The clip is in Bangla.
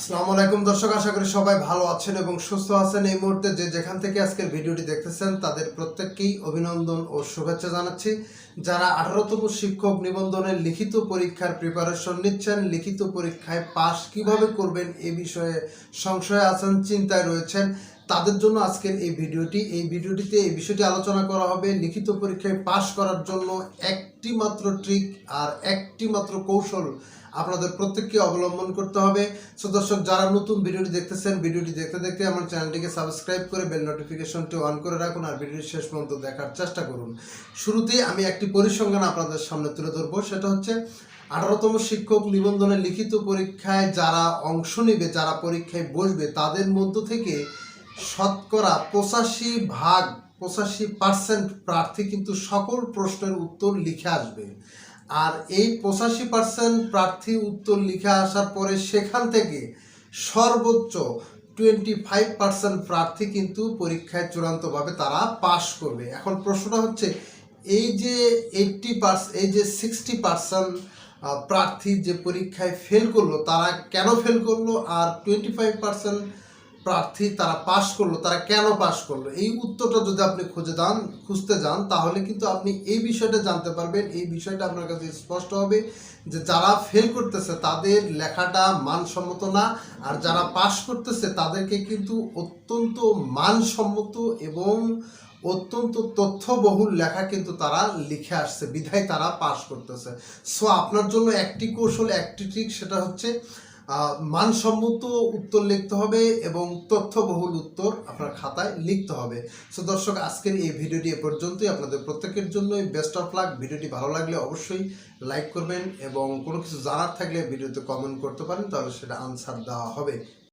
আসসালামু আলাইকুম দর্শক, আশা করি সবাই ভালো আছেন এবং সুস্থ আছেন। এই মুহূর্তে যে যেখান থেকে আজকের ভিডিওটি দেখতেছেন, তাদের প্রত্যেককেই অভিনন্দন ও শুভেচ্ছা জানাচ্ছি। যারা আঠারোতম শিক্ষক নিবন্ধনের লিখিত পরীক্ষার প্রিপারেশন নিচ্ছেন, লিখিত পরীক্ষায় পাশ কীভাবে করবেন এ বিষয়ে সংশয়ে আছেন, চিন্তায় রয়েছেন। তাদের জন্য আজকের এই ভিডিওটি। এই ভিডিওটিতে এই বিষয়টি আলোচনা করা হবে। লিখিত পরীক্ষায় পাশ করার জন্য একটি মাত্র ট্রিক আর একটি মাত্র কৌশল আপনাদের প্রত্যেককে অবলম্বন করতে হবে। সো দর্শক, যারা নতুন ভিডিওটি দেখতেছেন, ভিডিওটি দেখতে দেখতে আমার চ্যানেলটিকে সাবস্ক্রাইব করে বেল নোটিফিকেশনটি অন করে রাখুন আর ভিডিওটি শেষ পর্যন্ত দেখার চেষ্টা করুন। শুরুতেই আমি একটি পরিসংখ্যান আপনাদের সামনে তুলে ধরবো। সেটা হচ্ছে আঠারোতম শিক্ষক নিবন্ধনের লিখিত পরীক্ষায় যারা অংশ নেবে, যারা পরীক্ষায় বসবে, তাদের মধ্য থেকে শতকরা পঁচাশি ভাগ, পঁচাশি পার্সেন্ট প্রার্থী কিন্তু সকল প্রশ্নের উত্তর লিখে আসবে। আর এই পঁচাশি পার্সেন্ট প্রার্থী উত্তর লিখে আসার পরে সেখান থেকে সর্বোচ্চ টোয়েন্টি ফাইভ পার্সেন্ট প্রার্থী কিন্তু পরীক্ষায় চূড়ান্তভাবে তারা পাশ করবে। এখন প্রশ্নটা হচ্ছে, এই যে এইটটি পার্স, এই যে সিক্সটি পার্সেন্ট প্রার্থী যে পরীক্ষায় ফেল করল, তারা কেন ফেল করল? আর টোয়েন্টি ফাইভ পার্সেন্ট প্রার্থী তারা পাশ করল, তারা কেন পাশ করল? এই উত্তরটা যদি আপনি খুঁজে যান খুঁজতে যান, তাহলে কিন্তু আপনি এই বিষয়টা জানতে পারবেন। এই বিষয়টা আপনার কাছে স্পষ্ট হবে যে যারা ফেল করতেছে, তাদের লেখাটা মানসম্মত না, আর যারা পাশ করতেছে, তাদেরকে কিন্তু অত্যন্ত মানসম্মত এবং অত্যন্ত তথ্যবহুল লেখা কিন্তু তারা লিখে আসছে, বিধায় তারা পাশ করতেছে। সো আপনার জন্য একটি কৌশল, একটি ট্রিক সেটা হচ্ছে মানসম্মত উত্তর লিখতে হবে এবং তথ্যবহুল উত্তর আপনার খাতায় লিখতে হবে। সো দর্শক, আজকের এই ভিডিওটি এ পর্যন্তই। আপনাদের প্রত্যেকের জন্যই বেস্ট অফ লাক ভিডিওটি ভালো লাগলে অবশ্যই লাইক করবেন এবং কোনো কিছু জানার থাকলে ভিডিওতে কমেন্ট করতে পারেন, তাহলে সেটা আনসার দেওয়া হবে।